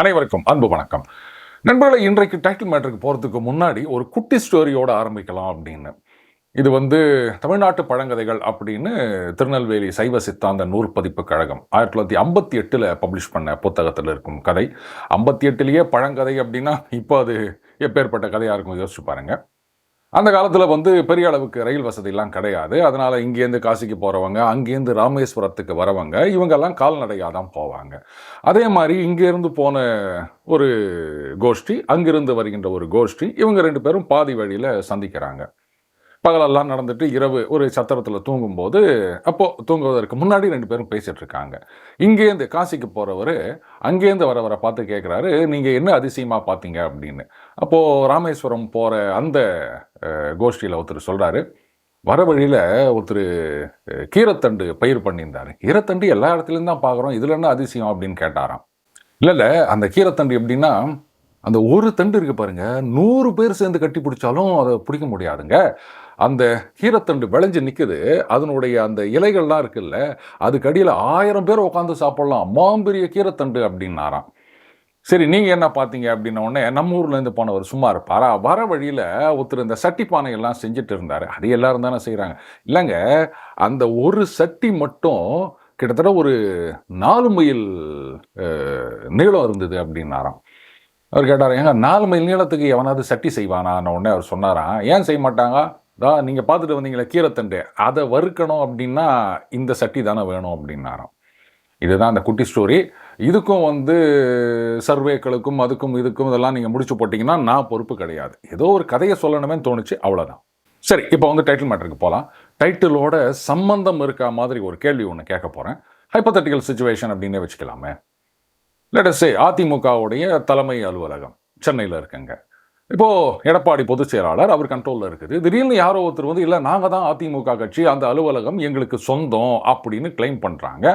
அனைவருக்கும் அன்பு வணக்கம். நண்பர்களை இன்றைக்கு டைட்டில் மேட்டருக்கு போகிறதுக்கு முன்னாடி ஒரு குட்டி ஸ்டோரியோட ஆரம்பிக்கலாம் அப்படின்னு. இது வந்து தமிழ்நாட்டு பழங்கதைகள் அப்படின்னு திருநெல்வேலி சைவ சித்தாந்த நூல் பதிப்பு கழகம் ஆயிரத்தி தொள்ளாயிரத்தி ஐம்பத்தி எட்டில் பப்ளிஷ் பண்ண புத்தகத்தில் இருக்கும் கதை. ஐம்பத்தி எட்டுலேயே பழங்கதை அப்படின்னா இப்போ அது எப்பேற்பட்ட கதையாக இருக்கும் யோசிச்சு பாருங்கள் அந்த காலத்தில் வந்து பெரிய அளவுக்கு ரயில் வசதியெல்லாம் கிடையாது. அதனால் இங்கேருந்து காசிக்கு போகிறவங்க அங்கேருந்து ராமேஸ்வரத்துக்கு வரவங்க இவங்கெல்லாம் கால்நடையாக தான் போவாங்க. அதே மாதிரி இங்கேருந்து போன ஒரு கோஷ்டி அங்கிருந்து வருகின்ற ஒரு கோஷ்டி இவங்க ரெண்டு பேரும் பாதி வழியில் சந்திக்கிறாங்க. பகலெல்லாம் நடந்துட்டு இரவு ஒரு சத்திரத்தில் தூங்கும்போது அப்போது தூங்குவதற்கு முன்னாடி ரெண்டு பேரும் பேசிகிட்டு இருக்காங்க இங்கேருந்து காசிக்கு போகிறவர் அங்கேருந்து வரவரை பார்த்து கேட்குறாரு நீங்கள் என்ன அதிசயமாக பார்த்தீங்க? அப்படின்னு. அப்போது ராமேஸ்வரம் போகிற அந்த கோஷ்டியில் ஒருத்தர் சொல்கிறாரு வர வழியில் ஒருத்தர் கீரைத்தண்டு பயிர் பண்ணியிருந்தாரு. கீரைத்தண்டு எல்லா இடத்துலையும் தான் பார்க்குறோம் இதில் என்ன அதிசயம் அப்படின்னு கேட்டாராம். இல்லை இல்லை அந்த கீரைத்தண்டு எப்படின்னா அந்த ஒரு தண்டு இருக்கு பாருங்க. நூறு பேர் சேர்ந்து கட்டி பிடிச்சாலும் அதை பிடிக்க முடியாதுங்க. அந்த கீரைத்தண்டு விளைஞ்சு நிற்குது அதனுடைய அந்த இலைகள்லாம் இருக்குல்ல அதுக்கு அடியில் ஆயிரம் பேர் உட்காந்து சாப்பிட்லாம். மாம்பெரிய கீரைத்தண்டு அப்படின்னாராம். சரி நீங்கள் என்ன பார்த்தீங்க அப்படின்ன உடனே நம்ம ஊர்லேருந்து போனவர் சும்மா இருப்பார்? வர வழியில் ஒருத்தர் இந்த சட்டி பானை எல்லாம் செஞ்சுட்டு இருந்தார். அது எல்லாரும் தானே செய்கிறாங்க இல்லைங்க அந்த ஒரு சட்டி மட்டும் கிட்டத்தட்ட ஒரு நாலு மைல் நீளம் இருந்தது அப்படின்னாராம். அவர் கேட்டார் ஏங்க நாலு மைல் நீளத்துக்கு எவனாவது சட்டி செய்வானான்னு உடனே அவர் சொன்னாராம். ஏன் செய்ய மாட்டாங்க? தா நீங்கள் பார்த்துட்டு வந்தீங்களே கீரைத்தண்டு. அதை வறுக்கணும் அப்படின்னா இந்த சட்டி தானே வேணும் அப்படின்னாராம். இதுதான் அந்த குட்டி ஸ்டோரி. இதுக்கும் வந்து சர்வேக்களுக்கும் அதுக்கும் இதுக்கும் இதெல்லாம் நீங்கள் முடிச்சு போட்டிங்கன்னா நான் பொறுப்பு கிடையாது. ஏதோ ஒரு கதையை சொல்லணுமே தோணுச்சு அவ்வளோதான் சரி இப்போ வந்து டைட்டில் மேட்டருக்கு போகலாம் டைட்டிலோட சம்பந்தம் இருக்கா மாதிரி ஒரு கேள்வி ஒன்று கேட்க போகிறேன் ஹைப்பத்தட்டிக்கல் சுச்சுவேஷன் அப்படின்னே வச்சுக்கலாமே. லெட்டஸே அதிமுகவுடைய தலைமை அலுவலகம் சென்னையில் இருக்குங்க. இப்போது எடப்பாடி பொதுச் செயலாளர் அவர் கண்ட்ரோலில் இருக்குது. திடீர்னு யாரோ ஒருத்தர் வந்து இல்லை நாங்கள் தான் அதிமுக கட்சி அந்த அலுவலகம் எங்களுக்கு சொந்தம் அப்படின்னு கிளைம் பண்ணுறாங்க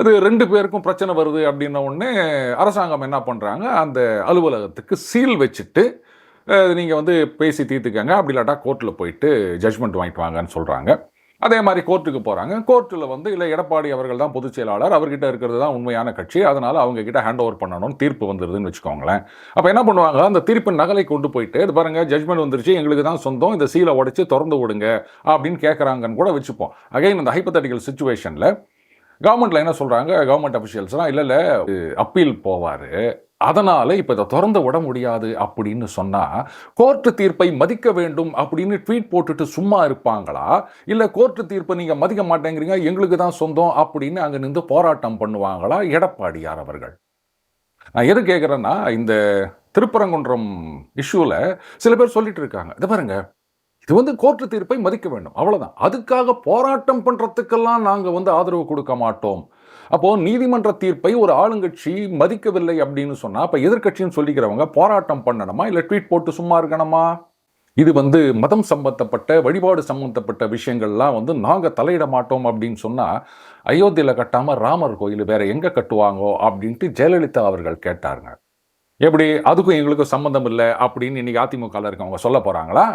அது ரெண்டு பேருக்கும் பிரச்சனை வருது அப்படின்ன உடனே அரசாங்கம் என்ன பண்ணுறாங்க அந்த அலுவலகத்துக்கு சீல் வச்சுட்டு நீங்கள் வந்து பேசி தீர்த்துக்கங்க. அப்படி இல்லாட்டா கோர்ட்டில் போயிட்டு ஜட்ஜ்மெண்ட் வாங்கிட்டு வாங்கன்னு சொல்கிறாங்க அதே மாதிரி கோர்ட்டுக்கு போகிறாங்க கோர்ட்டில் வந்து இல்லை எடப்பாடி அவர்கள் தான் பொதுச் செயலாளர். அவர்கிட்ட இருக்கிறது தான் உண்மையான கட்சி. அதனால் அவங்கக்கிட்ட ஹேண்ட் ஓவர் பண்ணணும்னு தீர்ப்பு வந்துருதுன்னு வச்சுக்கோங்களேன். அப்போ என்ன பண்ணுவாங்க? அந்த தீர்ப்பின் நகலை கொண்டு போயிட்டு இது பாருங்கள் ஜட்மெண்ட் வந்துருச்சு. எங்களுக்கு தான் சொந்தம். இந்த சீலை உடைச்சி திறந்து விடுங்க. அப்படின்னு கேட்குறாங்கன்னு கூட வச்சுப்போம். அகைன் இந்த ஹைப்பத்தட்டிக்கல் சுச்சுவேஷனில் கவர்மெண்ட்டில் என்ன சொல்கிறாங்க கவர்மெண்ட் அஃபிஷியல்ஸ்லாம் இல்லை இல்லை அப்பீல் போவார். அதனால் இப்போ இதை திறந்து விட முடியாது அப்படின்னு சொன்னால் கோர்ட்டு தீர்ப்பை மதிக்க வேண்டும் அப்படின்னு ட்வீட் போட்டுட்டு சும்மா இருப்பாங்களா? இல்லை கோர்ட்டு தீர்ப்பை நீங்கள் மதிக்க மாட்டேங்கிறீங்க எங்களுக்கு தான் சொந்தம் அப்படின்னு அங்கே நின்று போராட்டம் பண்ணுவாங்களா? எடப்பாடியார் அவர்கள். நான் எது கேட்குறேன்னா இந்த திருப்பரங்குன்றம் இஷ்யூவில் சில பேர் சொல்லிட்டு இருக்காங்க. இதை பாருங்க இது வந்து கோர்ட்டு தீர்ப்பை மதிக்க வேண்டும் அவ்வளோதான் அதுக்காக போராட்டம் பண்ணுறதுக்கெல்லாம் நாங்கள் வந்து ஆதரவு கொடுக்க மாட்டோம். அப்போ நீதிமன்ற தீர்ப்பை ஒரு ஆளுங்கட்சி மதிக்கவில்லை அப்படின்னு சொன்னா அப்ப எதிர்க்கட்சின்னு சொல்லிக்கிறவங்க போராட்டம் பண்ணணுமா? இல்லை ட்வீட் போட்டு சும்மா இருக்கணுமா? இது வந்து மதம் சம்பந்தப்பட்ட வழிபாடு சம்பந்தப்பட்ட விஷயங்கள்லாம் வந்து நாங்கள் தலையிட மாட்டோம் அப்படின்னு சொன்னால் அயோத்தியில் கட்டாமல் ராமர் கோயில் வேற எங்கே கட்டுவாங்கோ அப்படின்ட்டு ஜெயலலிதா அவர்கள் கேட்டாருங்க. எப்படி? அதுக்கும் எங்களுக்கும் சம்மந்தம் இல்லை அப்படின்னு இன்னைக்கு அதிமுகவில் இருக்கவங்க சொல்ல போகிறாங்களா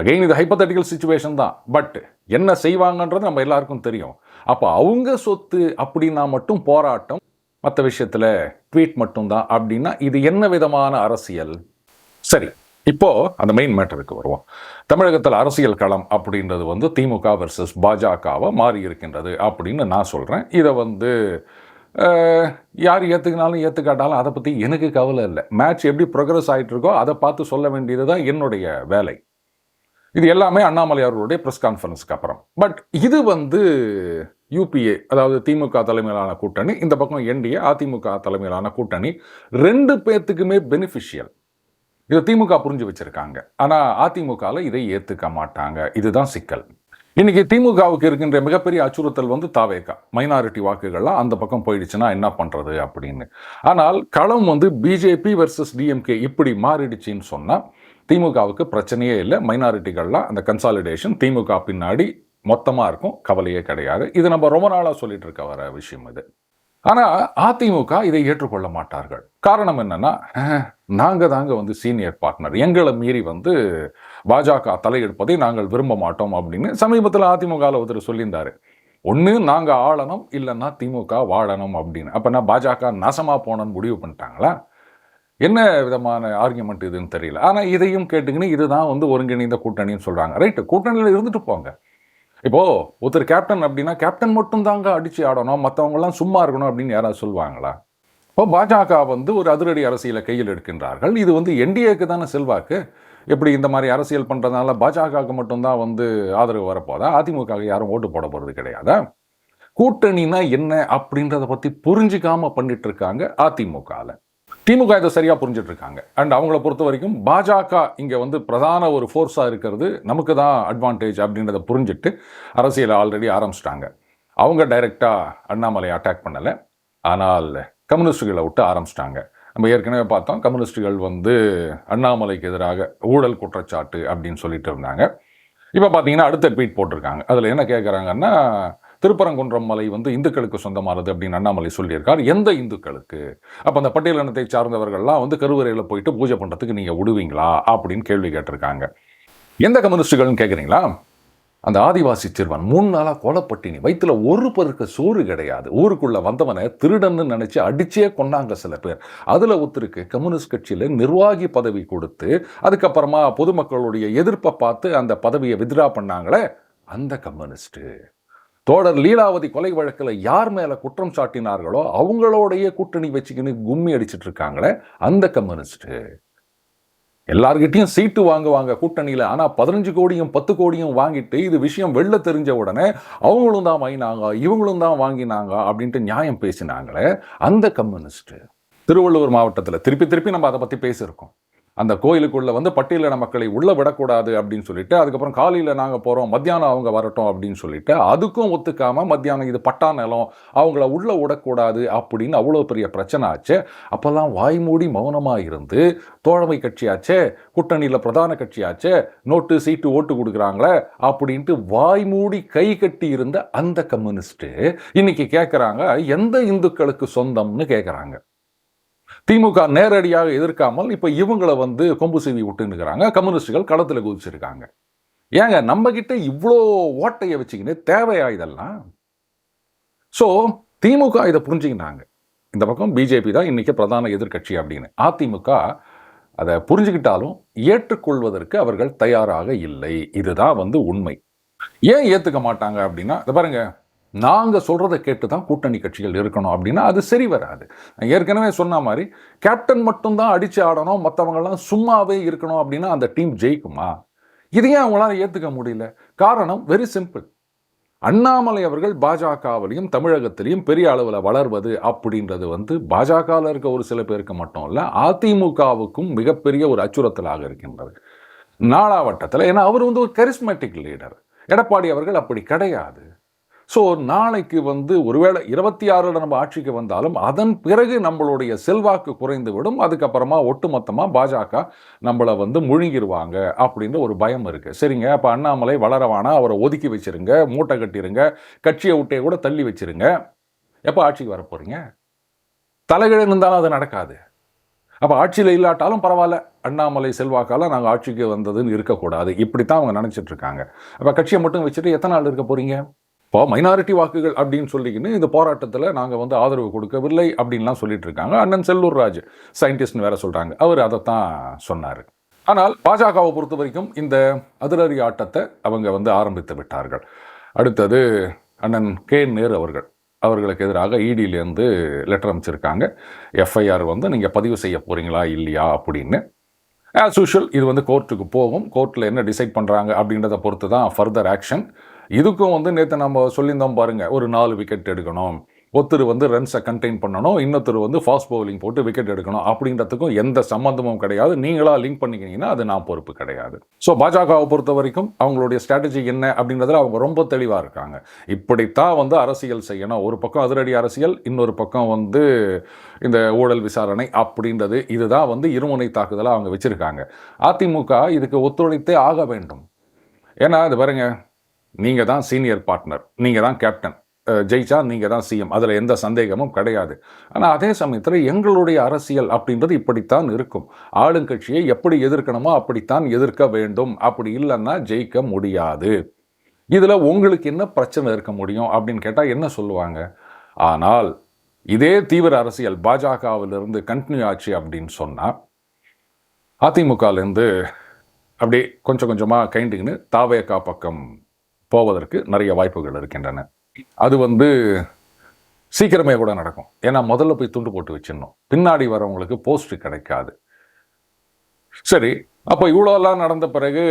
அகைன் இது ஹைப்பத்தட்டிக்கல் சுச்சுவேஷன் தான். பட் என்ன செய்வாங்கன்றது நம்ம எல்லாருக்கும் தெரியும். அப்போ அவங்க சொத்து அப்படின்னா மட்டும் போராட்டம். மற்ற விஷயத்தில் ட்வீட் மட்டும்தான் அப்படின்னா இது என்ன விதமான அரசியல்? சரி இப்போ அந்த மெயின் மேட்டருக்கு வருவோம். தமிழகத்தில் அரசியல் களம் அப்படின்றது வந்து திமுக வெர்சஸ் பாஜகவை மாறி இருக்கின்றது அப்படின்னு நான் சொல்கிறேன் இதை வந்து யார் ஏற்றுக்கினாலும் ஏற்றுக்காட்டாலும் அதை பற்றி எனக்கு கவலை இல்லை. மேட்ச் எப்படி ப்ரோக்ரஸ் ஆகிட்டு இருக்கோ அதை பார்த்து சொல்ல வேண்டியது தான் என்னுடைய வேலை. இது எல்லாமே அண்ணாமலை அவர்களுடைய ப்ரெஸ் கான்ஃபரன்ஸ்க்கு அப்புறம். பட் இது வந்து யூபிஏ அதாவது திமுக தலைமையிலான கூட்டணி இந்த பக்கம் என்டிஏ அதிமுக தலைமையிலான கூட்டணி ரெண்டு பேர்த்துக்குமே பெனிஃபிஷியல் இதை திமுக புரிஞ்சு வச்சுருக்காங்க. ஆனால் அதிமுகவில் இதை ஏற்றுக்க மாட்டாங்க. இதுதான் சிக்கல். இன்னைக்கு திமுகவுக்கு இருக்கின்ற மிகப்பெரிய அச்சுறுத்தல் வந்து தாவேக்கா மைனாரிட்டி வாக்குகள்லாம் அந்த பக்கம் போயிடுச்சுன்னா என்ன பண்ணுறது அப்படின்னு. ஆனால் களம் வந்து பிஜேபி வெர்சஸ் டிஎம்கே இப்படி மாறிடுச்சின்னு சொன்னால் திமுகவுக்கு பிரச்சனையே இல்லை. மைனாரிட்டிகள்லாம் அந்த கன்சாலிடேஷன் திமுக பின்னாடி மொத்தமாக இருக்கும் கவலையே கிடையாது. இது நம்ம ரொம்ப நாளாக சொல்லிட்டு இருக்க வர விஷயம் இது. ஆனால் அதிமுக இதை ஏற்றுக்கொள்ள மாட்டார்கள். காரணம் என்னன்னா நாங்கள் தாங்க வந்து சீனியர் பார்ட்னர் எங்களை மீறி வந்து பாஜக தலையெடுப்பதை நாங்கள் விரும்ப மாட்டோம் அப்படின்னு சமீபத்தில் அதிமுகவில் ஒருத்தர் சொல்லியிருந்தாரு. ஒன்று நாங்கள் ஆளணும் இல்லைன்னா திமுக வாழணும் அப்படின்னு. அப்போ நான் பாஜக நாசமாக போனோன்னு முடிவு பண்ணிட்டாங்களா? என்ன விதமான ஆர்கியூமெண்ட் இதுன்னு தெரியல. ஆனால் இதையும் கேட்டுக்கின்னு இதுதான் வந்து ஒருங்கிணைந்த கூட்டணின்னு சொல்கிறாங்க ரைட்டு கூட்டணியில் இருந்துட்டு போங்க. இப்போ ஒருத்தர் கேப்டன் அப்படின்னா கேப்டன் மட்டும் தாங்க அடிச்சு ஆடணும் மற்றவங்கலாம் சும்மா இருக்கணும் அப்படின்னு யாராவது சொல்லுவாங்களா? இப்போ பாஜக வந்து ஒரு அதிரடி அரசியலை கையில் எடுக்கின்றார்கள். இது வந்து என்டிஏக்கு தானே செல்வாக்கு. எப்படி இந்த மாதிரி அரசியல் பண்ணுறதுனால பாஜகவுக்கு மட்டும்தான் வந்து ஆதரவு வரப்போதா? அதிமுக யாரும் ஓட்டு போட போகிறது கிடையாதா? கூட்டணினா என்ன அப்படின்றத பற்றி புரிஞ்சிக்காமல் பண்ணிட்டு இருக்காங்க அதிமுகவில் திமுக இதை சரியாக புரிஞ்சிட்டு இருக்காங்க அண்ட் அவங்கள பொறுத்த வரைக்கும் பாஜக இங்கே வந்து பிரதான ஒரு ஃபோர்ஸாக இருக்கிறது. நமக்கு தான் அட்வான்டேஜ் அப்படின்றத புரிஞ்சுட்டு அரசியலை ஆல்ரெடி ஆரம்பிச்சிட்டாங்க. அவங்க டைரெக்டாக அண்ணாமலை அட்டாக் பண்ணலை. ஆனால் கம்யூனிஸ்டுகளை விட்டு ஆரம்பிச்சிட்டாங்க. நம்ம ஏற்கனவே பார்த்தோம் கம்யூனிஸ்டுகள் வந்து அண்ணாமலைக்கு எதிராக ஊழல் குற்றச்சாட்டு அப்படின்னு சொல்லிட்டு இருந்தாங்க. இப்போ பார்த்தீங்கன்னா அடுத்த ட்வீட் போட்டிருக்காங்க. அதில் என்ன கேட்குறாங்கன்னா திருப்பரங்குன்றம் மலை வந்து இந்துக்களுக்கு சொந்தமானது அப்படின்னு அண்ணாமலை சொல்லியிருக்கார். எந்த இந்துக்களுக்கு? அப்போ அந்த பட்டியலினத்தை சார்ந்தவர்கள்லாம் வந்து கருவறையில் போயிட்டு பூஜை பண்ணுறதுக்கு நீங்கள் விடுவீங்களா? அப்படின்னு கேள்வி கேட்டிருக்காங்க. எந்த கம்யூனிஸ்டுகள்னு கேட்குறீங்களா அந்த ஆதிவாசி சிறுவன் மூணு நாளாக கொலப்பட்டினி வயிற்றுல ஒரு பருக்க சோறு கிடையாது. ஊருக்குள்ளே வந்தவனை திருடன்னு நினச்சி அடிச்சே கொண்டாங்க சில பேர். அதில் ஒருத்தருக்கு கம்யூனிஸ்ட் கட்சியில் நிர்வாகி பதவி கொடுத்து அதுக்கப்புறமா பொதுமக்களுடைய எதிர்ப்பை பார்த்து அந்த பதவியை வித்ரா பண்ணாங்களே அந்த கம்யூனிஸ்ட்டு. தோழர் லீலாவதி கொலை வழக்கில் யார் மேலே குற்றம் சாட்டினார்களோ அவங்களோடைய கூட்டணி வச்சுக்கின்னு கும்மி அடிச்சிட்டு இருக்காங்களே அந்த கம்யூனிஸ்ட்டு எல்லார்கிட்டையும் சீட்டு வாங்குவாங்க கூட்டணியில். ஆனால் பதினஞ்சு கோடியும் பத்து கோடியும் வாங்கிட்டு இது விஷயம் வெளில தெரிஞ்ச உடனே அவங்களும் தான் வாங்கினாங்க இவங்களும் தான் வாங்கினாங்க அப்படின்ட்டு நியாயம் பேசினாங்களே அந்த கம்யூனிஸ்ட்டு திருவள்ளூர் மாவட்டத்தில் திருப்பி திருப்பி நம்ம அதை பற்றி பேசியிருக்கோம். அந்த கோயிலுக்குள்ளே வந்து பட்டியலின மக்களை உள்ளே விடக்கூடாது அப்படின்னு சொல்லிட்டு அதுக்கப்புறம் காலையில் நாங்கள் போகிறோம் மத்தியானம் அவங்க வரட்டும் அப்படின்னு சொல்லிட்டு அதுக்கும் ஒத்துக்காமல் மத்தியானம் இது பட்டா நிலம் அவங்கள உள்ளே விடக்கூடாது அப்படின்னு அவ்வளோ பெரிய பிரச்சனை ஆச்சு. அப்போல்லாம் வாய்மூடி மௌனமாக இருந்து தோழமை கட்சியாச்சே கூட்டணியில் பிரதான கட்சியாச்சே நோட்டு சீட்டு ஓட்டு கொடுக்குறாங்களே அப்படின்ட்டு வாய்மூடி கை கட்டி இருந்த அந்த கம்யூனிஸ்ட்டு இன்னைக்கு கேட்குறாங்க எந்த இந்துக்களுக்கு சொந்தம்னு கேட்குறாங்க திமுக நேரடியாக எதிர்க்காமல் இப்போ இவங்களை வந்து கொம்பு செய்தி விட்டுன்னுக்கிறாங்க. கம்யூனிஸ்டுகள் களத்தில் குதிச்சிருக்காங்க. ஏங்க நம்மக்கிட்ட இவ்வளோ ஓட்டையை வச்சுக்கின்னு தேவையா இதெல்லாம்? ஸோ திமுக இதை புரிஞ்சுக்கினாங்க இந்த பக்கம் பிஜேபி தான் இன்றைக்கி பிரதான எதிர்க்கட்சி அப்படின்னு. அதிமுக அதை புரிஞ்சுக்கிட்டாலும் ஏற்றுக்கொள்வதற்கு அவர்கள் தயாராக இல்லை. இதுதான் வந்து உண்மை. ஏன் ஏற்றுக்க மாட்டாங்க அப்படின்னா இதை பாருங்கள் நாங்கள் சொல்கிறத கேட்டு தான் கூட்டணி கட்சிகள் இருக்கணும் அப்படின்னா அது சரி வராது. ஏற்கனவே சொன்ன மாதிரி கேப்டன் மட்டும்தான் அடித்து ஆடணும் மற்றவங்கெல்லாம் சும்மாவே இருக்கணும் அப்படின்னா அந்த டீம் ஜெயிக்குமா? இதையும் அவங்களால ஏற்றுக்க முடியல? காரணம் வெரி சிம்பிள் அண்ணாமலை அவர்கள் பாஜகவிலையும் தமிழகத்திலையும் பெரிய அளவில் வளர்வது அப்படின்றது வந்து பாஜகவில் இருக்க ஒரு சில பேருக்கு மட்டும் இல்லை அதிமுகவுக்கும் மிகப்பெரிய ஒரு அச்சுறுத்தலாக இருக்கின்றது. நாளாவட்டத்தில் ஏன்னா அவர் வந்து ஒரு கரிஸ்மேட்டிக் லீடர் எடப்பாடி அவர்கள் அப்படி கிடையாது. ஸோ நாளைக்கு வந்து ஒருவேளை இருபத்தி ஆறில் நம்ம ஆட்சிக்கு வந்தாலும் அதன் பிறகு நம்மளுடைய செல்வாக்கு குறைந்து விடும் அதுக்கப்புறமா ஒட்டுமொத்தமாக பாஜக நம்மளை வந்து முழுங்கிடுவாங்க அப்படின்ற ஒரு பயம் இருக்குது சரிங்க. அப்போ அண்ணாமலை வளரவானா? அவரை ஒதுக்கி வச்சிருங்க. மூட்டை கட்டிருங்க. கட்சியை விட்டே கூட தள்ளி வச்சிருங்க. எப்போ ஆட்சிக்கு வர போகிறீங்க தலைகிழ இருந்தாலும் அது நடக்காது. அப்போ ஆட்சியில் இல்லாட்டாலும் பரவாயில்ல. அண்ணாமலை செல்வாக்கால் நாங்கள் ஆட்சிக்கு வந்ததுன்னு இருக்கக்கூடாது. இப்படித்தான் அவங்க நினச்சிட்டு இருக்காங்க. அப்போ கட்சியை மட்டும் வச்சுட்டு எத்தனை நாள் இருக்க போகிறீங்க இப்போ மைனாரிட்டி வாக்குகள் அப்படின்னு சொல்லிக்கின்னு இந்த போராட்டத்தில் நாங்கள் வந்து ஆதரவு கொடுக்கவில்லை அப்படின்லாம் சொல்லிட்டு இருக்காங்க. அண்ணன் செல்லூர் ராஜ் சயின்டிஸ்ட்னு வேற சொல்கிறாங்க அவர் அதைத்தான் சொன்னார். ஆனால் பாஜகவை பொறுத்த வரைக்கும் இந்த அதிரறி ஆட்டத்தை அவங்க வந்து ஆரம்பித்து விட்டார்கள். அடுத்தது அண்ணன் கே நேரு அவர்கள். அவர்களுக்கு எதிராக இடியிலேருந்து லெட்டர் அமைச்சிருக்காங்க எஃப்ஐஆர் வந்து நீங்கள் பதிவு செய்ய போகிறீங்களா இல்லையா அப்படின்னு. ஆஸ் யூஷுவல் இது வந்து கோர்ட்டுக்கு போகும். கோர்ட்டில் என்ன டிசைட் பண்ணுறாங்க அப்படின்றத பொறுத்து தான் ஃபர்தர் ஆக்ஷன் இதுக்கும் வந்து நேற்று நம்ம சொல்லியிருந்தோம் பாருங்கள் ஒரு நாலு விக்கெட் எடுக்கணும். ஒருத்தர் வந்து ரன்ஸை கண்டெயின் பண்ணணும் இன்னொருத்தர் வந்து ஃபாஸ்ட் பவுலிங் போட்டு விக்கெட் எடுக்கணும் அப்படின்றதுக்கும் எந்த சம்மந்தமும் கிடையாது. நீங்களாக லிங்க் பண்ணிக்கிங்கன்னா அது நான் பொறுப்பு கிடையாது. ஸோ பாஜகவை பொறுத்த வரைக்கும் அவங்களுடைய ஸ்ட்ராட்டஜி என்ன அப்படின்றதுல அவங்க ரொம்ப தெளிவாக இருக்காங்க. இப்படித்தான் வந்து அரசியல் செய்யணும். ஒரு பக்கம் அதிரடி அரசியல் இன்னொரு பக்கம் வந்து இந்த ஊழல் விசாரணை அப்படின்றது. இதுதான் வந்து இருமுனை தாக்குதலாக அவங்க வச்சுருக்காங்க. அதிமுக இதுக்கு ஒத்துழைத்தே ஆக வேண்டும். ஏன்னா இது பாருங்கள் நீங்கள் தான் சீனியர் பார்ட்னர் நீங்கள் தான் கேப்டன் ஜெயிச்சா நீங்கள் தான் சிஎம் அதில் எந்த சந்தேகமும் கிடையாது. ஆனால் அதே சமயத்தில் எங்களுடைய அரசியல் அப்படின்றது இப்படித்தான் இருக்கும். ஆளுங்கட்சியை எப்படி எதிர்க்கணுமோ அப்படித்தான் எதிர்க்க வேண்டும். அப்படி இல்லைன்னா ஜெயிக்க முடியாது. இதில் உங்களுக்கு என்ன பிரச்சனை இருக்க முடியும் அப்படின்னு கேட்டால் என்ன சொல்லுவாங்க? ஆனால் இதே தீவிர அரசியல் பாஜகவிலிருந்து கண்டினியூ ஆச்சு அப்படின்னு சொன்னால் அதிமுகலேருந்து அப்படியே கொஞ்சம் கொஞ்சமாக கைண்டுக்குன்னு தாவேக்கா பக்கம் போவதற்கு நிறைய வாய்ப்புகள் இருக்கின்றன. அது வந்து சீக்கிரமே கூட நடக்கும். ஏன்னா முதல்ல போய் துண்டு போட்டு வச்சிடணும். பின்னாடி வரவங்களுக்கு போஸ்ட் கிடைக்காது. சரி அப்போ இவ்வளோலாம் நடந்த பிறகு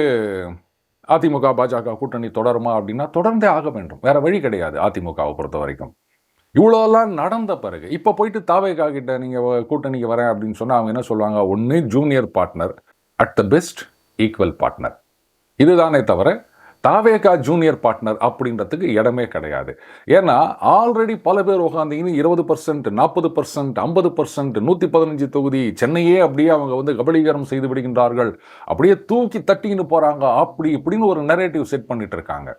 அதிமுக பாஜக கூட்டணி தொடருமா அப்படின்னா தொடர்ந்தே ஆக வேண்டும். வேற வழி கிடையாது அதிமுகவை பொறுத்த வரைக்கும். இவ்வளோலாம் நடந்த பிறகு இப்போ போயிட்டு தாவேகா கிட்ட நீங்கள் கூட்டணிக்கு வரேன் அப்படின்னு சொன்னால் அவங்க என்ன சொல்லுவாங்க? ஒன்று junior partner at the best equal partner இதுதானே தவிர தாவேகா ஜூனியர் பார்ட்னர் அப்படின்றதுக்கு இடமே கிடையாது. ஏன்னா ஆல்ரெடி பல பேர் உட்காந்தீங்கன்னு இருபது பர்சன்ட் நாற்பது பர்சன்ட் ஐம்பது பர்சன்ட் நூற்றி பதினஞ்சு தொகுதி சென்னையே அப்படியே அவங்க வந்து கபலீகரம் செய்து விடுகின்றார்கள். அப்படியே தூக்கி தட்டின்னு போகிறாங்க அப்படி இப்படின்னு ஒரு நரேட்டிவ் செட் பண்ணிட்டு இருக்காங்க.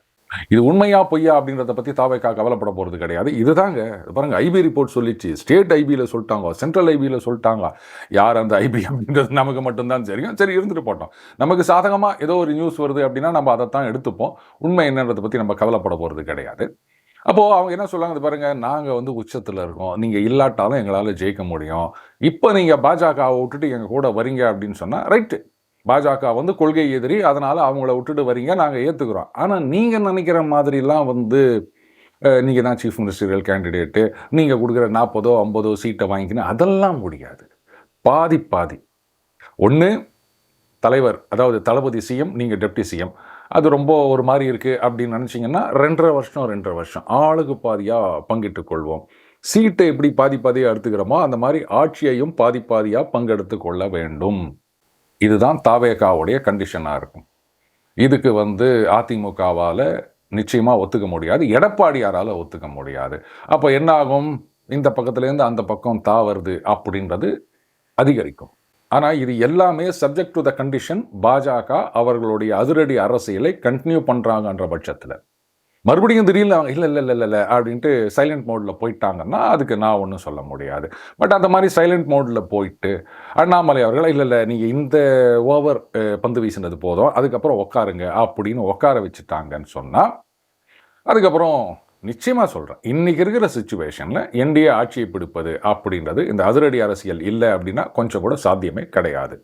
இது உண்மையா பொய்யா அப்படின்றத பற்றி தாவைக்கா கவலைப்பட போகிறது கிடையாது. இதுதாங்க பாருங்க ஐபி ரிப்போர்ட் சொல்லிச்சு. ஸ்டேட் ஐபியில் சொல்லிட்டாங்க சென்ட்ரல் ஐபியில் சொல்லிட்டாங்க. யார் அந்த ஐபி அப்படின்றது நமக்கு மட்டும்தான் தெரியும். சரி இருந்துட்டு போட்டோம். நமக்கு சாதகமாக ஏதோ ஒரு நியூஸ் வருது அப்படின்னா நம்ம அதை தான் எடுத்துப்போம். உண்மை என்னன்றதை பற்றி நம்ம கவலைப்பட போகிறது கிடையாது. அப்போது அவங்க என்ன சொல்லுவாங்க பாருங்கள் நாங்கள் வந்து உச்சத்தில் இருக்கோம். நீங்கள் இல்லாட்டாலும் எங்களால் ஜெயிக்க முடியும். இப்போ நீங்கள் பாஜகவை விட்டுட்டு எங்கள் கூட வரீங்க அப்படின்னு சொன்னால் ரைட்டு பாஜக வந்து கொள்கை எதிரி அதனால் அவங்கள விட்டுட்டு வரீங்க நாங்கள் ஏற்றுக்குறோம் ஆனால் நீங்கள் நினைக்கிற மாதிரிலாம் வந்து நீங்கள் தான் சீஃப் மினிஸ்டரியல் கேண்டிடேட்டு நீங்கள் கொடுக்குற நாற்பதோ ஐம்பதோ சீட்டை வாங்கிக்கணும் அதெல்லாம் முடியாது. பாதி பாதி. ஒன்று தலைவர் அதாவது தளபதி சிஎம் நீங்கள் டெப்டி சிஎம் அது ரொம்ப ஒரு மாதிரி இருக்குது அப்படின்னு நினச்சிங்கன்னா ரெண்டரை வருஷம் ரெண்டரை வருஷம். ஆளுக்கு பாதியாக பங்கிட்டு கொள்வோம். சீட்டை எப்படி பாதி பாதியாக எடுத்துக்கிறோமோ அந்த மாதிரி ஆட்சியையும் பாதி பாதியாக பங்கெடுத்து கொள்ள வேண்டும். இதுதான் தாவேகாவுடைய கண்டிஷனாக இருக்கும். இதுக்கு வந்து அதிமுகவால் நிச்சயமாக ஒத்துக்க முடியாது எடப்பாடியாரால் ஒத்துக்க முடியாது. அப்போ என்னாகும்? இந்த பக்கத்துலேருந்து அந்த பக்கம் தாவருது அப்படின்றது அதிகரிக்கும். ஆனால் இது எல்லாமே சப்ஜெக்ட் டு த கண்டிஷன் பாஜக அவர்களுடைய அதிரடி அரசியலை கண்டினியூ பண்ணுறாங்கன்ற பட்சத்தில். மறுபடியும் திடீர்னு அவங்க இல்லை இல்லை இல்லை இல்லை அப்படின்ட்டு சைலண்ட் மோடில் போயிட்டாங்கன்னா அதுக்கு நான் ஒன்றும் சொல்ல முடியாது. பட் அந்த மாதிரி சைலண்ட் மோடில் போயிட்டு அண்ணாமலை அவர்கள் இல்லை இல்லை நீங்கள் இந்த ஓவர் பந்து வீசினது போதும். அதுக்கப்புறம் உட்காருங்க அப்படின்னு உட்கார வச்சுட்டாங்கன்னு சொன்னால் அதுக்கப்புறம் நிச்சயமாக சொல்கிறேன் இன்றைக்கி இருக்கிற சுச்சுவேஷனில் என்டிஏ ஆட்சியை பிடிப்பது அப்படின்றது இந்த அதிரடி அரசியல் இல்லை அப்படின்னா கொஞ்சம் கூட சாத்தியமே கிடையாது.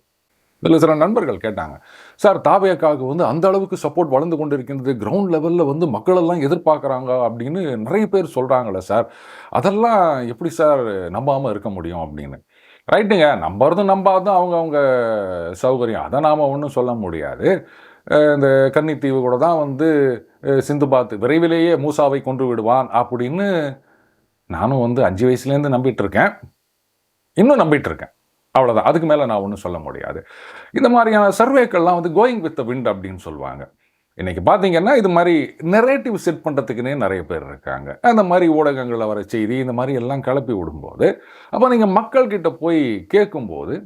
இதில் சில நண்பர்கள் கேட்டாங்க சார் தாவேக்காவுக்கு வந்து அந்த அளவுக்கு சப்போர்ட் வளர்ந்து கொண்டு இருக்கின்றது கிரவுண்ட் லெவலில் வந்து மக்களெல்லாம் எதிர்பார்க்குறாங்க அப்படின்னு நிறைய பேர் சொல்கிறாங்களே சார். அதெல்லாம் எப்படி சார் நம்பாமல் இருக்க முடியும் அப்படின்னு? ரைட்டுங்க நம்புறதும் நம்பாதும் அவங்க அவங்க சௌகரியம். அதை நாம் ஒன்றும் சொல்ல முடியாது. இந்த கன்னித்தீவு கூட தான் வந்து சிந்து பாத்து விரைவிலேயே மூசாவை கொண்டு விடுவான் அப்படின்னு நானும் வந்து அஞ்சு வயசுலேருந்து நம்பிட்டு இருக்கேன். இன்னும் நம்பிட்டு இருக்கேன். அவ்வளோதான் அதுக்கு மேலே நான் ஒன்றும் சொல்ல முடியாது. இந்த மாதிரியான சர்வேக்கள்லாம் வந்து கோயிங் வித் த விண்ட் அப்படின்னு சொல்லுவாங்க. இன்றைக்கி பார்த்தீங்கன்னா இது மாதிரி நெரேட்டிவ் செட் பண்ணுறதுக்குன்னே நிறைய பேர் இருக்காங்க. அந்த மாதிரி ஊடகங்களில் வர செய்தி இந்த மாதிரி எல்லாம் கிளப்பி விடும்போது அப்போ நீங்கள் மக்கள்கிட்ட போய் கேட்கும்போது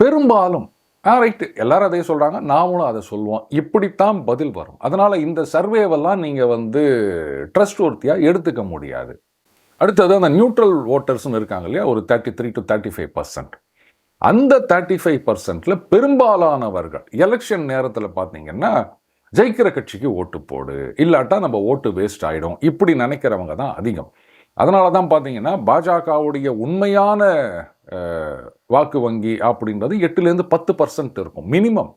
பெரும்பாலும் ஆ ரைட்டு எல்லாரும் அதே சொல்கிறாங்க நாமளும் அதை சொல்லுவோம் இப்படித்தான் பதில் வரும். அதனால் இந்த சர்வேவெல்லாம் நீங்கள் வந்து ட்ரஸ்ட் ஒர்த்தியாக எடுத்துக்க முடியாது. அடுத்தது அந்த நியூட்ரல் ஓட்டர்ஸ்னு இருக்காங்க இல்லையா? ஒரு thirty three to thirty five percent அந்த தேர்ட்டி ஃபைவ் பர்சன்டில் பெரும்பாலானவர்கள் எலெக்ஷன் நேரத்தில் பார்த்தீங்கன்னா ஜெயிக்கிற கட்சிக்கு ஓட்டு போடு இல்லாட்டா நம்ம ஓட்டு வேஸ்ட் ஆகிடும் இப்படி நினைக்கிறவங்க தான் அதிகம். அதனால தான் பார்த்தீங்கன்னா பாஜகவுடைய உண்மையான வாக்கு வங்கி அப்படின்றது எட்டுலேருந்து பத்து பர்சன்ட் இருக்கும் மினிமம்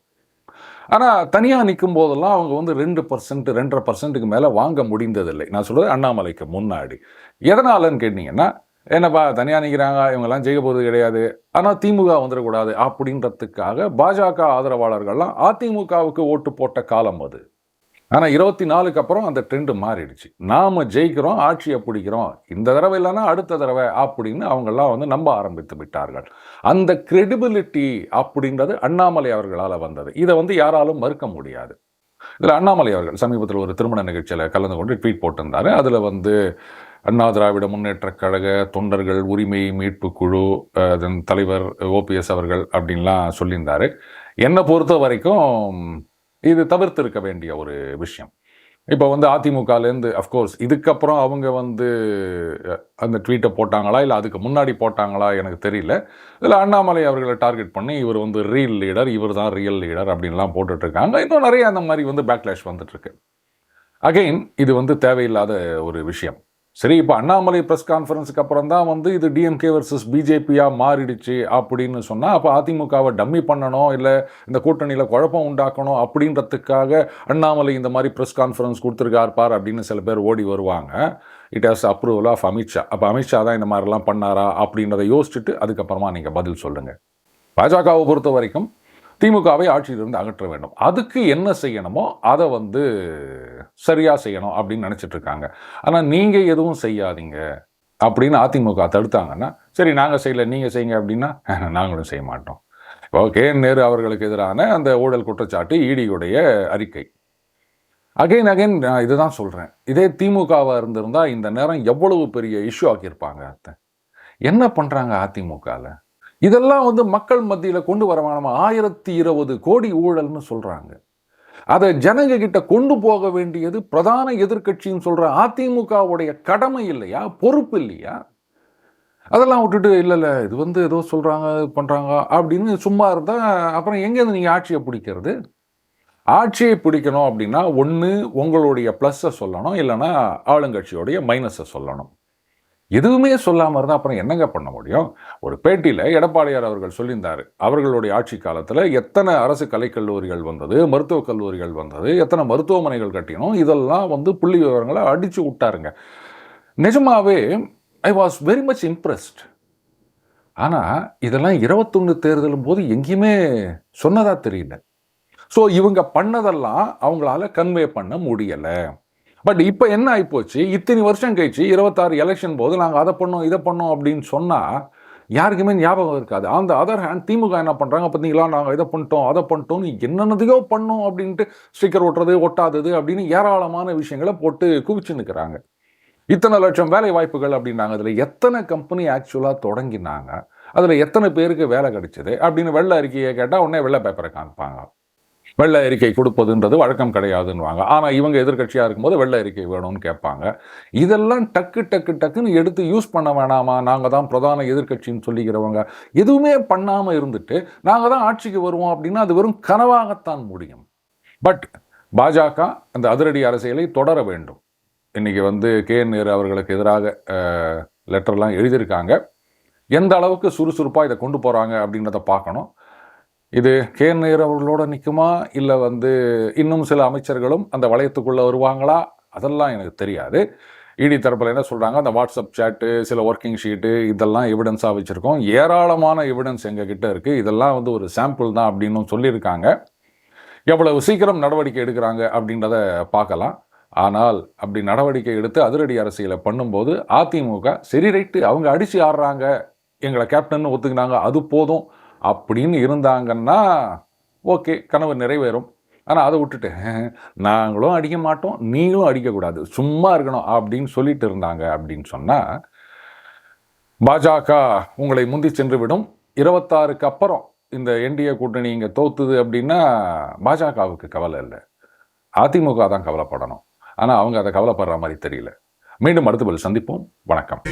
ஆனால் தனியாக நிற்கும் போதெல்லாம் அவங்க வந்து ரெண்டு பர்சன்ட் ரெண்டரை பர்சன்ட்டுக்கு மேலே வாங்க முடிந்ததில்லை. நான் சொல்கிறது அண்ணாமலைக்கு முன்னாடி. எதனாலன்னு கேட்டிங்கன்னா என்னப்பா தனியாக நிற்கிறாங்க இவங்கெல்லாம் ஜெயிக்க போகிறது கிடையாது. ஆனால் திமுக வந்துடக்கூடாது அப்படின்றதுக்காக பாஜக ஆதரவாளர்கள்லாம் அதிமுகவுக்கு ஓட்டு போட்ட காலம் அது. ஆனால் இருபத்தி நாலுக்கு அப்புறம் அந்த ட்ரெண்டு மாறிடுச்சு. நாம் ஜெயிக்கிறோம் ஆட்சியை பிடிக்கிறோம். இந்த தடவை இல்லைன்னா அடுத்த தடவை அப்படின்னு அவங்கெல்லாம் வந்து நம்ப ஆரம்பித்து விட்டார்கள். அந்த கிரெடிபிலிட்டி அப்படின்றது அண்ணாமலை அவர்களால் வந்தது. இதை வந்து யாராலும் மறுக்க முடியாது. இதில் அண்ணாமலை அவர்கள் சமீபத்தில் ஒரு திருமண நிகழ்ச்சியில் கலந்து கொண்டு ட்வீட் போட்டிருந்தார். அதில் வந்து அண்ணா திராவிட முன்னேற்ற கழக தொண்டர்கள் உரிமை மீட்பு குழு அதன் தலைவர் ஓபிஎஸ் அவர்கள் அப்படின்லாம் சொல்லியிருந்தார். என்னை பொறுத்த வரைக்கும் இது தவிர்த்து இருக்க வேண்டிய ஒரு விஷயம். இப்போ வந்து அதிமுகலேருந்து அஃப்கோர்ஸ் இதுக்கப்புறம் அவங்க வந்து அந்த ட்வீட்டை போட்டாங்களா இல்லை அதுக்கு முன்னாடி போட்டாங்களா எனக்கு தெரியல. இதில் அண்ணாமலை அவர்களை டார்கெட் பண்ணி இவர் வந்து ரீல் லீடர் இவர் தான் ரியல் லீடர் அப்படின்லாம் போட்டுட்ருக்காங்க. இன்னும் நிறைய அந்த மாதிரி வந்து பேக்லேஷ் வந்துட்டுருக்கு அகைன் இது வந்து தேவையில்லாத ஒரு விஷயம். சரி இப்போ அண்ணாமலை ப்ரெஸ் கான்ஃபரன்ஸுக்கு அப்புறம் தான் வந்து இது டிஎம்கே வர்சஸ் பிஜேபியாக மாறிடுச்சு அப்படின்னு சொன்னால் அப்போ அதிமுகவை டம்மி பண்ணணும் இல்லை இந்த கூட்டணியில் குழப்பம் உண்டாக்கணும் அப்படின்றதுக்காக அண்ணாமலை இந்த மாதிரி ப்ரெஸ் கான்ஃபரன்ஸ் கொடுத்துருக்கார் பார் அப்படின்னு சில பேர் ஓடி வருவாங்க. It has approval of Amit Shah அப்போ அமித்ஷா தான் இந்த மாதிரிலாம் பண்ணாரா அப்படின்றத யோசிச்சுட்டு அதுக்கப்புறமா நீங்கள் பதில் சொல்லுங்கள் பாஜகவை பொறுத்த வரைக்கும் திமுகவை ஆட்சியிலிருந்து அகற்ற வேண்டும். அதுக்கு என்ன செய்யணுமோ அதை வந்து சரியாக செய்யணும் அப்படின்னு நினச்சிட்ருக்காங்க. ஆனால் நீங்கள் எதுவும் செய்யாதீங்க அப்படின்னு அதிமுக தடுத்தாங்கன்னா சரி நாங்கள் செய்யலை நீங்கள் செய்யுங்க அப்படின்னா நாங்களும் செய்ய மாட்டோம். இப்போ கே என் நேரு அவர்களுக்கு எதிரான அந்த ஊழல் குற்றச்சாட்டு ஈடியுடைய அறிக்கை. அகைன் அகைன் நான் இதுதான் சொல்கிறேன் இதே திமுகவாக இருந்திருந்தால் இந்த நேரம் எவ்வளவு பெரிய இஷ்யூ ஆக்கியிருப்பாங்க அத்தை? என்ன பண்ணுறாங்க அதிமுகவில் இதெல்லாம் வந்து மக்கள் மத்தியில் கொண்டு வரவானமா ஆயிரத்தி இருபது கோடி ஊழல்னு சொல்கிறாங்க அதை ஜனங்க கிட்ட கொண்டு போக வேண்டியது பிரதான எதிர்க்கட்சின்னு சொல்கிற அதிமுகவுடைய கடமை இல்லையா? பொறுப்பு இல்லையா? அதெல்லாம் விட்டுட்டு இல்லை இல்லை இது வந்து ஏதோ சொல்கிறாங்க பண்ணுறாங்க அப்படின்னு சும்மா இருந்தால் அப்புறம் எங்கேருந்து நீங்கள் ஆட்சியை பிடிக்கிறது? ஆட்சியை பிடிக்கணும் அப்படின்னா ஒன்று உங்களுடைய ப்ளஸ்ஸை சொல்லணும் இல்லைன்னா ஆளுங்கட்சியோடைய மைனஸை சொல்லணும். எதுவுமே சொல்லாமல் இருந்தால் அப்புறம் என்னங்க பண்ண முடியும்? ஒரு பேட்டியில் எடப்பாடியார் அவர்கள் சொல்லியிருந்தார். அவர்களுடைய ஆட்சி காலத்தில் எத்தனை அரசு கலைக்கல்லூரிகள் வந்தது மருத்துவக் கல்லூரிகள் வந்தது எத்தனை மருத்துவமனைகள் கட்டினோம் இதெல்லாம் வந்து புள்ளி விவரங்களை அடித்து விட்டாருங்க. நிஜமாவே I was very much impressed ஆனால் இதெல்லாம் இருபத்தொன்று தேர்தலும் போது எங்கேயுமே சொன்னதாக தெரியல. ஸோ இவங்க பண்ணதெல்லாம் அவங்களால கன்வே பண்ண முடியலை. பட் இப்போ என்ன ஆகிப்போச்சு இத்தனை வருஷம் கழிச்சு இருபத்தாறு எலெக்ஷன் போது நாங்கள் அதை பண்ணோம் இதை பண்ணோம் அப்படின்னு சொன்னால் யாருக்குமே ஞாபகம் இருக்காது. அந்த அதர் ஹேண்ட் திமுக என்ன பண்ணுறாங்க பார்த்தீங்களா நாங்கள் இதை பண்ணிட்டோம் அதை பண்ணிட்டோம்னு என்னென்னதையோ பண்ணோம் அப்படின்ட்டு ஸ்டிக்கர் ஒட்டுறது ஒட்டாதது அப்படின்னு ஏராளமான விஷயங்களை போட்டு குவிச்சு நிற்கிறாங்க இத்தனை லட்சம் வேலை வாய்ப்புகள் அப்படின்னாங்க அதில் எத்தனை கம்பெனி ஆக்சுவலாக தொடங்கினாங்க அதில் எத்தனை பேருக்கு வேலை கிடைச்சிது அப்படின்னு வெள்ளை அறிக்கையை கேட்டால் உடனே வெள்ளை பேப்பரை காமிப்பாங்க. வெள்ளை அறிக்கை கொடுப்பதுன்றது வழக்கம் கிடையாதுன்னுவாங்க. ஆனால் இவங்க எதிர்கட்சியாக இருக்கும்போது வெள்ளை அறிக்கை வேணும்னு கேட்பாங்க. இதெல்லாம் டக்கு டக்கு டக்குன்னு எடுத்து யூஸ் பண்ண வேணாமா? நாங்கள் தான் பிரதான எதிர்கட்சின்னு சொல்லிக்கிறவங்க. எதுவுமே பண்ணாமல் இருந்துட்டு நாங்கள் தான் ஆட்சிக்கு வருவோம் அப்படின்னா அது வெறும் கனவாகத்தான் முடியும். பட் பாஜக அந்த அதிரடி அரசியலை தொடர வேண்டும். இன்றைக்கி வந்து கே நேரு அவர்களுக்கு எதிராக லெட்டர்லாம் எழுதியிருக்காங்க. எந்த அளவுக்கு சுறுசுறுப்பாக இதை கொண்டு போகிறாங்க அப்படின்றத பார்க்கணும். இது கே நேர் அவர்களோடு நிற்குமா இல்லை வந்து இன்னும் சில அமைச்சர்களும் அந்த வளையத்துக்குள்ளே வருவாங்களா? அதெல்லாம் எனக்கு தெரியாது. இடி தரப்பில் என்ன சொல்கிறாங்க அந்த வாட்ஸ்அப் சேட்டு சில ஒர்க்கிங் ஷீட்டு இதெல்லாம் எவிடன்ஸாக வச்சுருக்கோம். ஏராளமான எவிடன்ஸ் எங்கள் கிட்ட இருக்குது இதெல்லாம் வந்து ஒரு சாம்பிள் தான் அப்படின்னு சொல்லியிருக்காங்க. எவ்வளவு சீக்கிரம் நடவடிக்கை எடுக்கிறாங்க அப்படின்றத பார்க்கலாம். ஆனால் அப்படி நடவடிக்கை எடுத்து அதிரடி அரசியலை பண்ணும்போது அதிமுக சரி ரைட்டு அவங்க அடித்து ஆடுறாங்க. எங்களை கேப்டன்னு ஒத்துக்கினாங்க. அது போதும். அப்படின்னு இருந்தாங்கன்னா ஓகே கனவு நிறைவேறும். ஆனால் அதை விட்டுட்டு நாங்களும் அடிக்க மாட்டோம் நீங்களும் அடிக்கக்கூடாது. சும்மா இருக்கணும் அப்படின்னு சொல்லிட்டு இருந்தாங்க அப்படின்னு சொன்னால் பாஜக உங்களை முந்தி சென்று விடும் இருபத்தாறுக்கு அப்புறம் இந்த என்டிஏ கூட்டணி இங்கே தோத்துது அப்படின்னா பாஜகவுக்கு கவலை இல்லை. அதிமுக தான் கவலைப்படணும். ஆனால் அவங்க அதை கவலைப்படுற மாதிரி தெரியல. மீண்டும் அடுத்த பதில் சந்திப்போம். வணக்கம்.